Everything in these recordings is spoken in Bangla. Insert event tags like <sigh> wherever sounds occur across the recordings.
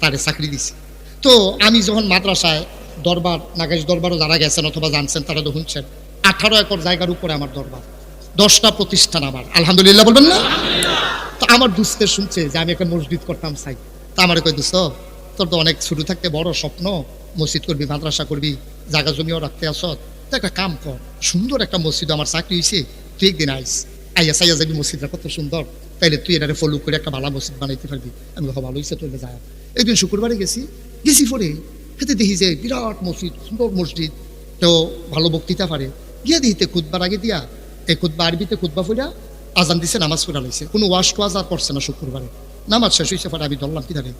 তারে চাকরি দিছি। তো আমি যখন মাদ্রাসায় দরবার নাগাইশ দরবারও যারা গেছেন অথবা জানছেন তারা তো শুনছেন, আঠারো একর জায়গার উপরে আমার দরবার, দশটা প্রতিষ্ঠান আমার। আলহামদুলিল্লাহ বলবেন না? তো আমার দুস্থে শুনছে যে আমি একটা মসজিদ করতাম চাই। তা আমার কই দুস্থ তোর তো অনেক শুরু থাকতে বড় স্বপ্ন, মসজিদ করবি, মাদ্রাসা করবি, জায়গা জমিও রাখতে আসত তো একটা কাম কর, সুন্দর একটা মসজিদ, আমার চাকরি হয়েছে তুই একদিন আইস, আইয়া সাইয়া যাবি মসজিদটা কত সুন্দর, তাইলে তুই এটারে ফলো করে একটা ভালো মসজিদ বানাইতে পারবি। আমি ভালো হয়েছে তুই যায় একদিন শুক্রবারে গেছি গেছি পরে হেতে দেখি যে বিরাট মসজিদ, সুন্দর মসজিদ। তো ভালো বক্তৃতা পারে। গিয়া দিতে খুদবার আগে দিয়া এই খুদবা আরবিতে খুদবা ফুরা আজান দিছে, নামাজ পড়া লাইছে। কোনো ওয়াশ টোয়াজ আর পড়ছে না শুক্রবারে। নামাজ শেষ হয়েছে পরে আমি ধরলাম কি ধরে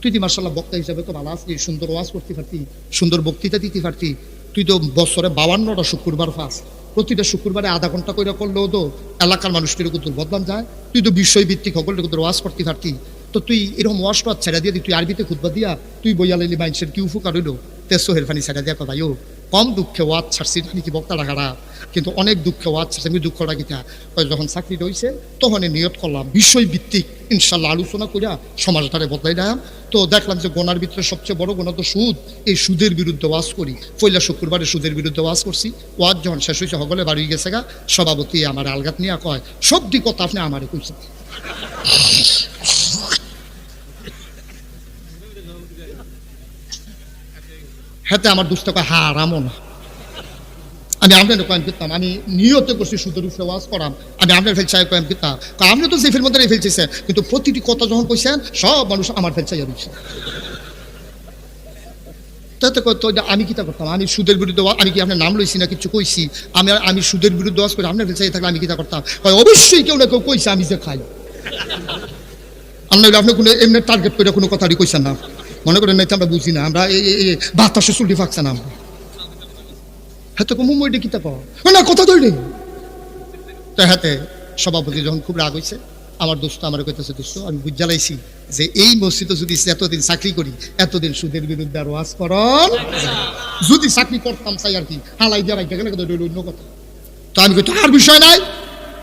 তুই তো মার্শাল্লাহ বক্তা হিসাবে তো ভালো আসলি সুন্দর ওয়াজ করতে পারতি, সুন্দর বক্তৃতা দিতে পারতি। তুই তো বছরে বাবান্নটা শুক্রবার ফাঁস। প্রতিটা শুক্রবারে আধা ঘণ্টা করে করলেও তো এলাকার মানুষটির কিন্তু বদনাম যায়। তুই তো বিষয়ভিত্তিক সকলের কিন্তু ওয়াশ করতে পারতি তো তুই এরকম ওয়াশ টোয়াজ ছেড়ে দিয়ে তুই আরবিতে খুদবা দিয়া, তুই বইয়ালি মানুষের কি উপকার হইল? তেসো হেরফানি ফানি ছেড়ে দিয়া কথা কম দুঃখে ওয়াজ ছাড়ছি নাকি বক্তাটা খারাপ কিন্তু অনেক দুঃখে ওয়াজ ছাড়ছি, আমি দুঃখটা কিতা ওই যখন চাকরি রয়েছে তখন নিয়ত করলাম বিষয় ভিত্তিক ইনশাল্লাহ আলোচনা করিয়া সমাজটারে বদলাই দিলাম। তো দেখলাম যে গোনার ভিতরে সবচেয়ে বড় গোনা তো সুদ। এই সুদের বিরুদ্ধে ওয়াজ করি। পয়লা শুক্রবারে সুদের বিরুদ্ধে ওয়াজ করছি। ওয়াজ যখন শেষ হয়েছে সকলে বাড়ি গেছে গা, সভাপতি আমার আলগাত নিয়ে কয় সবটি কথা আপনি আমারে কইছেন। হাতে আমার দুষ্ট কয় হা রামো না আমি আপনার কয়েন করতাম আমি নিয়ত করছি সুদের উপরে ওয়াজ করাম। আমি আপনার ফেল চাই কয়েন করতাম আপনি তো সেফের মধ্যে ফেলছে কিন্তু প্রতিটি কথা যখন কইছেন সব মানুষ আমার ফেল চাই রয়েছে তাতে কয়, তো আমি কিতা করতাম? আমি সুদের বিরুদ্ধে আমি কি আপনার নাম লইছি না কিছু কইছি? আমি আমি সুদের বিরুদ্ধে ওয়াজ করি আপনার ফেল চাই থাকলে আমি কিতা করতাম? কয়, অবশ্যই কেউ না কেউ কইছে আমি যে খাই। আমরা আপনি কোনো এমনি টার্গেট করে কোনো কথাটি কইছেন না। মনে করেন নাই আমরা বুঝি না, আমরা এই বাতাসে চুল্লি ফাঁকছে না আমরা। হ্যাঁ তো মুম্বইটা কিতা কর না, কথা ধরলি তো হাতে সভাপতি যখন খুব রাগ হয়েছে আমার দোস্ত আমার কইতেছে, দোস্ত, আমি বুঝ জ্বালাইছি যে এই মসজিদে যদি এতদিন চাকরি করি, এতদিন সুদের বিরুদ্ধে আর ওয়াজ করন, যদি চাকরি করতাম চাই আর কি, হালাই দিয়া ভাই গেলে কথা অন্য কথা? তো আমি কই তো আর বিষয় নাই।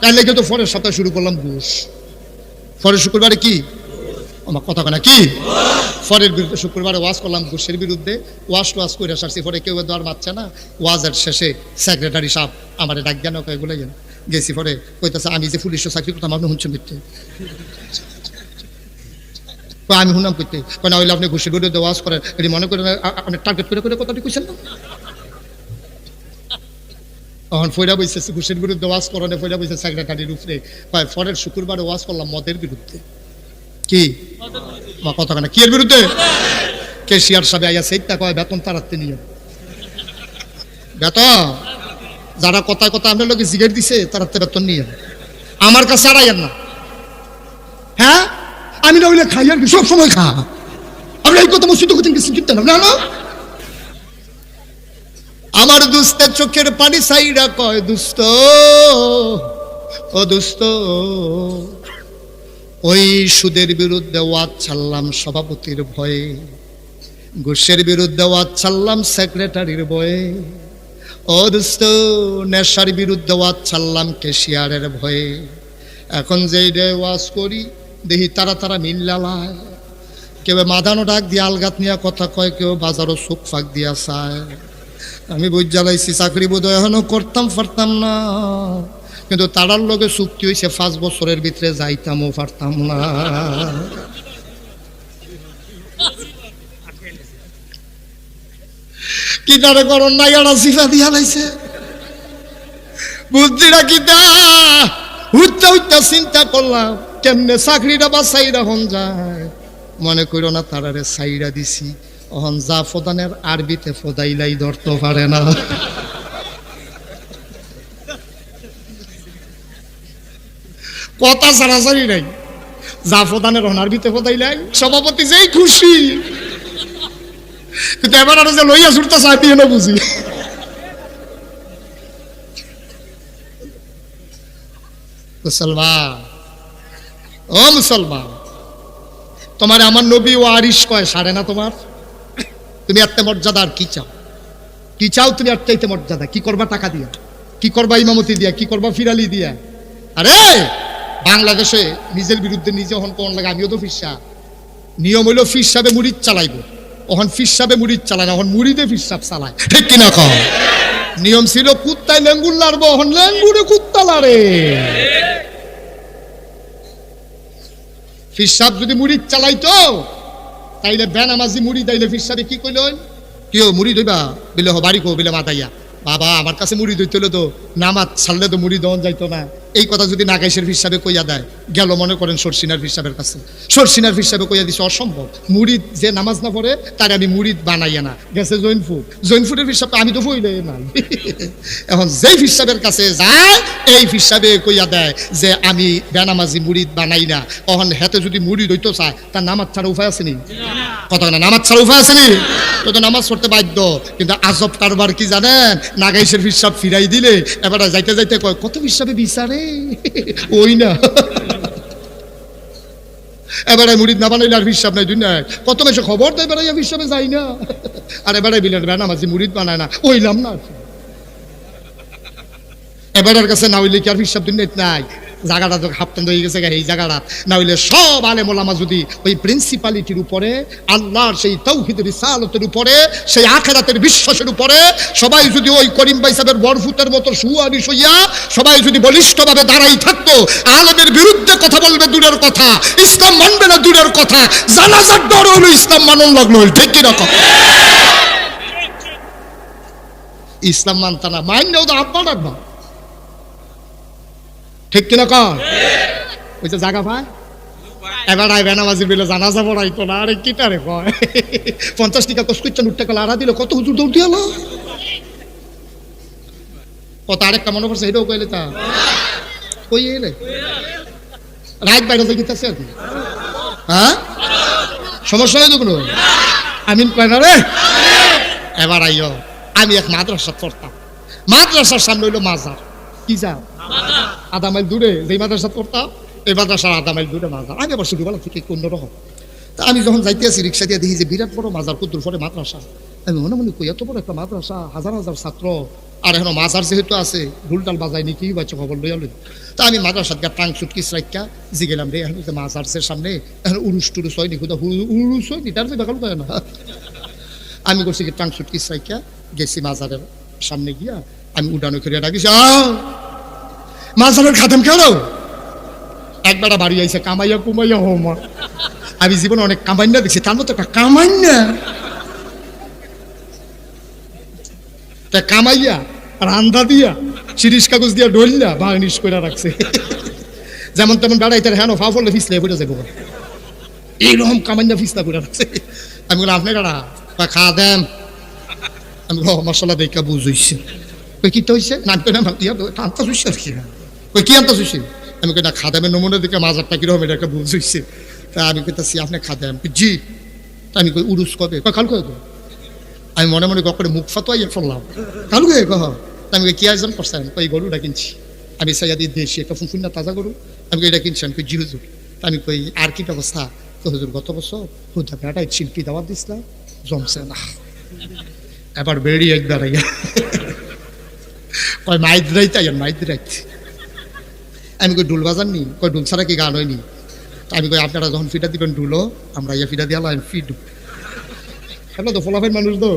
তাই লেগে তো ফরের সাথে শুরু করলাম ঘুষ। ফরের শুক্রবারে কি? আমার কথা কেনা কি? ফরের বিরুদ্ধে শুক্রবারে ওয়াজ করলাম ঘুষের বিরুদ্ধে, ওয়াজ টোয়াজ করে আসছি পরে কেউ দেওয়ার মারছে না। ওয়াজের শেষে সেক্রেটারি সাহেব আমার ডাক জ্ঞান এগুলো গেল গেছি পরে কইতাছে, আমি যে পুলিশের চাকরি করতাম, আপনি শুনছেন মিথ্যে? আমি শুনাম করতে কয়, না, হইলে আপনি ঘুষের বিরুদ্ধে ওয়াজ করেন। এটি মনে করেন আপনি টার্গেট করে করে কথাটি কইছেন না? তখন ফৈরা বইছে, ঘুষের বিরুদ্ধে ওয়াজ করেন ফৈরা বইছে সেক্রেটারির উপরে। ফরের শুক্রবারে ওয়াজ করলাম মদের বিরুদ্ধে। কি? আমার কেন কি এর বিরুদ্ধে? কেশিয়ার সাহেব আইয়া সেইটা কয়, বেতন তাড়াতে নিয়ে। বেতন? যারা কথায় কথা আপনার লোকে জিগেট দিছে তাড়াতে বেতন নিয়ে। আমার কাছে আড়াইয়েন না। হ্যাঁ? আমি না হইলে খাই আর কি? সব সময় খা। আপনি এই কথা মসজিদ করতেন কিছু কিনতেন না? না আমার দুস্তের চোখের পানি সাইরা কয় দুস্ত ও দুস্ত ওই সুদের বিরুদ্ধে ওয়াজ ছাড়লাম সভাপতির ভয়ে, ঘুষের বিরুদ্ধে ওয়াজ ছাড়লাম সেক্রেটারির ভয়ে ও নেশার বিরুদ্ধে ওয়াজ ছাড়লাম কেশিয়ারের ভয়ে। এখন যেই ডে ওয়াজ করি, দেখি তারা তারা মিল্লালায় কেউ মাদানো ডাক দিয়ে আলগাত নিয়ে কথা কয়, কেউ বাজারও সুখ ফাঁক দিয়া চায়। আমি বুঝ জ্বালাইছি, চাকরি বোধ এখনও করতাম পারতাম না। কিন্তু তারার লগে চুক্তি হয়েছে পাঁচ বছরের ভিতরে যাইতামও পারতাম না। কি তারে করন না ইয়ারা সিফা দিয়া লাইছে। বুদ্ধিটা কি দা? উঠতে উঠতে চিন্তা করলাম, কেমনে চাকরিটা বাসাই রাখুন যায়? মনে করো না, তারারে সাইরা দিছি। অহন যা ফদানের আরবিতে ফদাইলাই ধরতে পারে না। কথা সারাসারি নাই। যা ফদানের অহন আরবিতে ফদাইলাই সভাপতি যেই খুশি। কিন্তু এবার আরও যে লইয়া ছুটতে চাই দিয়ে না বুঝি। মুসলমান, ও মুসলমান, তোমার আমার নবী ও আরিস কয় সারে না তোমার? তুমি এত মর্যাদা আর কি চাও? কি চাও তুমি আর চাইতে মর্যাদা? কি করবা টাকা দিয়া? কি করবা ইমামতি দিয়া? কি করবা ফিরালি দিয়া? আরে! বাংলাদেশে নিজের বিরুদ্ধে নিজে হন কোন লাগে, আমিও তো ফিসা নিয়ম হইল ফিস সাহেবে মুড়িদ চালাইব। ওখান ফিস সাহেবে মুড়িদ চালায় না ওখান মুড়িদে ফিস সাহেব চালায়। ঠিক কিনা কম নিয়ম ছিল কুত্তায় লেঙ্গুর লাড়বো ওখান লেঙ্গুরে কুত্তা লাড়ে। ফিস সাহেব যদি মুড়িদ চালাইতো, তাইলে বেনামাজি মুড়ি দাইলে ফিস সাহেবে কি কইল কিও মুড়ি দইবা বিলে হ, বাড়ি কো বিলে মাতাইয়া। বাবা, আমার কাছে মুড়ি দইতে হলো তো নামাজ ছাড়লে তো মুড়ি দন যাইতো না। এই কথা যদি নাগাইশের হিসাবে কইয়া দেয়, গেল মনে করেন সরসিনার হিসাবের কাছে। সরসিনার হিসাবে কইয়া দিছে, অসম্ভব, মুড়িদ যে নামাজ না পড়ে, তার আমি মুড়িদ বানাইয়া না। গেছে জৈনফুড জৈনফুডের হিসাব আমি তো ফইলে না এখন যেই হিসাবের কাছে যায়, এই হিসাবে কইয়া দেয় যে, আমি বেনামাজি মুড়িদ বানাই না। তখন হেতে যদি মুড়ি দইতো চায় তার নামাজ ছাড়া উপায় আছে নি? কথা না, নামাজ ছাড়া উপায় আছে নি? তো তো নামাজ পড়তে বাধ্য। কিন্তু আজব কারবার কি জানেন? নাগাইশের হিসাব ফিরাই দিলে, এবার যাইতে যাইতে কয়, কত হিসাবে বিচারে? ওই না। এবারে মুড়িদ না বানাইলে আর হিসাব নাই দুনিয়া কত বেশি খবর দেয় বেড়াই হিসাবে যাই না। আর এবারে বিলেন বেনামাজি মুড়িদ বানায় না ওইলাম না এবারের কাছে না হইলে কি আর হিসাব দুনিয়া নাই? জায়গাটা তো হাফতান হয়ে গেছে এই জায়গাটা। না হইলে সব আলেম ওলামা যদি ওই প্রিন্সিপালিটির উপরে, আল্লাহর সেই তৌহিদের ইসালতের উপরে, সেই আখেরাতের বিশ্বাসের উপরে, সবাই যদি ওই করিম ভাই সাহেবের বরফুতের মতো সুয়ানি সইয়া, সবাই যদি বলিষ্ঠভাবে দাঁড়াই থাকতো, আলেমের বিরুদ্ধে কথা বলবে দূরের কথা, ইসলাম মানবে না দূরের কথা, জানাজার ডর হলো ইসলাম মানন লাগল ঠিক কীরকম ইসলাম মানতা না মাইন্ডেও তো আব্বা রাখবা ঠিক কিনা কর ওই যে জায়গা ভাই, এবার আই বেনামাজির বিলে, জানাজা পড়াইতো না, আরে কিটারে কয়? <laughs> পঞ্চাশ টাকা কষ্ট করছেন উঠতে গেলে আড়া দিল, কত হুজুর দৌড় দিয়ে কত আরেকটা মনে করছে এটাও কইলে তা। কই এলে? রাত বাইরে যে গীতাছে আর হ্যাঁ? সমস্যা নেই তো কোনো? আমিন কয় না রে? এবার আইও, আমি এক মাদ্রাসা পড়তাম। মাদ্রাসার সামনে হইল মাজার। কি যা? আধা মাইল দূরে যেই মাদ্রাসা পড়তাম, এই মাদ্রাসার আধা মাইল দূরে মাজার। আমি আবার ছোটবেলা থেকে অন্যরকম। তা আমি যখন যাইতে আছি রিক্সা দিয়ে দেখি যে বিরাট বড় মাজার, কুদ্দুর পরে মাদ্রাসা। আমি মনে মনে কই, এত বড় একটা মাদ্রাসা, হাজার হাজার ছাত্র। আর এখন মাজার যেহেতু আছে ঢুলটাল বাজায় নাকি বাচ্চা খবর লই। তা আমি মাদ্রাসাত গা টাং সুটকিস রাখা জিগেলাম রে, এখন মাজার সামনে, এখন উরুস টুরুস হয়নি কোথাও উরুস হয়নি, তার যে দেখাল না? আমি করছি কি, টাং সুটকিস রাখা গেছি মাজারের সামনে গিয়া, আমি উডানো করে ডাকিছি, আহ! মাঝাবের খাতাম কেন একবার বাড়ি আইসে কামাইয়া কুমাইয়া হো মা আমি জীবনে অনেক কামাইনা দেখছি, তার মতো একটা কামাইনা তা কামাইয়া রান্দা দিয়া সিরিশ কাগজ দিয়া ডললা বাগনিস করে রাখছে। যেমন তেমন বেড়াই তার হ্যাঁ ফা ফলে ফিসলে পড়ে যাব এইরকম কামাইনা ফিসলা করে রাখছে। আমি বললাম, আপনি কারা? বা খা দেন আমি মশলা দেখা বুঝইছে। কই, কি তো হইছে? নাম করে নাম দিয়া আনতা হইছে আর কি কই, কি আনতা হইছে? আমি কই, না, খাদামের নমুনা দেখে মাজারটা কীরকম, এটা একটা হইছে। তা আমি কইতাছি, আপনি খাদাম? জি। আমি কই, উরুস কবে? কই কাল কবে আমি মনে মনে গপরে মুখ ফাতোয়াইয়া ফেললাম কাল কবে কহ তা আমি কই, কি আয়োজন করছেন? কই গরুটা কিনছি। আমি সাইয়া দিয়ে দেশি একটা ফুনফুন্না তাজা গরু। আমি কই, এটা আমি কই, জি, হুজুর। আমি কই, আর কি ব্যবস্থা? তো হুজুর, গত বছর হুদা বেটাই শিল্পী দাওয়াত দিছিলাম, জমছে না। এবার বেরিয়ে একবার আইয়া কয়, মাইদ রাইতে আইয়ান, মাইদ রাইতে। আমি কই ডুল বাজার নি কয় ডুল ছাড়া কি গান হয়নি? আমি কই আপনারা যখন ফিটা দিবেন ডুলো আমরা ইয়া ফিটা দিয়ে আমি ফিট। হ্যালো তো ফলাফাই মানুষ তো।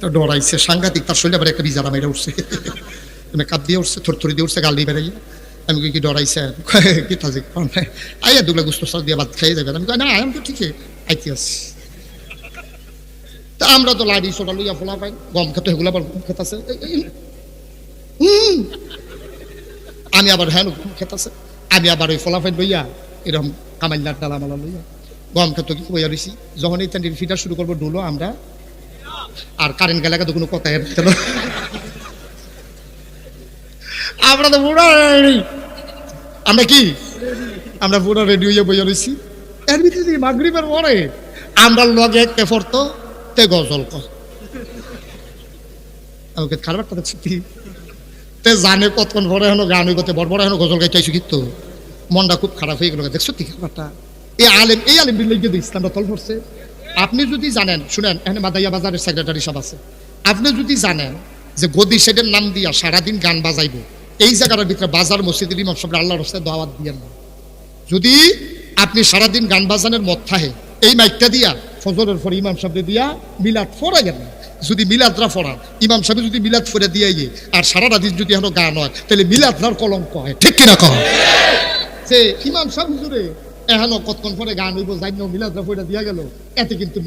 তো ডরাইছে সাংঘাতিক তার শরীরে আবার একটা বিজারা মেরে উঠছে। মানে কাপ দিয়ে উঠছে থর থরি দিয়ে উঠছে গাল দিয়ে আমি কই কি ডরাইছে? কি থাকে আইয়া দুগলা গুস্ত সার দিয়ে ভাত খাইয়ে যাবে আমি কই না আমি তো ঠিকই আইতে আসছি তা আমরা তো লাড়ি সোটা লইয়া ফোলা পাই গম খেতে এগুলো আবার গম এই, হুম। আমি আবার হ্যাঁ গম খেতাছে। আমি আবার ওই ফলাফাইন লইয়া এরকম কামাইলার ডালা মালা লইয়া গম খেতে কি বইয়া রইছি যখন এই তান্ডির ফিটা শুরু করব, ডুলো আমরা। আর কারেন্ট গেলে তো কোনো কথা এর আমরা তো পুরো আমরা কি? আমরা পুরো রেডি হইয়া বইয়া রইছি এর ভিতরে মাগরিবের পরে আমরা লগে কে পড়তো, তে গজল ক আমাকে কথা ছুটি তে জানে কতক্ষণ পরে হেন, গান করতে বড় বড় হেন, গজল গাইতে কিন্তু। মনটা খুব খারাপ হয়ে গেল দেখছ কি খারাপটা এই আলেম এই আলেম বিল্লাই গিয়ে ইসলামটা তল পড়ছে আপনি যদি জানেন, শুনেন, এখানে মাদাইয়া বাজারের সেক্রেটারি সব আছে। আপনি যদি জানেন যে গদি সেটের নাম দিয়া সারাদিন গান বাজাইব, এই জায়গাটার ভিতরে বাজার, মসজিদের ইমাম সব আল্লাহর রাস্তায় দাওয়াত দিয়ে না। যদি আপনি সারাদিন গান বাজানের মত থাহে এই মাইকটা দিয়া ফজরের পরে ইমাম সাহেব দিয়া মিলাদ ফোরা গেল যদি মিলাদরা ফোরা ইমাম সাহেব যদি মিলাদ ফোরা দিয়ে আর সারা দিন যদি এখনও গান হয় তাহলে মিলাদরার কলঙ্ক হয়। ঠিক কিনা কহ সে ইমাম সাহেব হুজুরে, এখনও কতক্ষণ পরে গান হইব যাই মিলাদরা ফোরা দিয়া গেল, এতে কিন্তু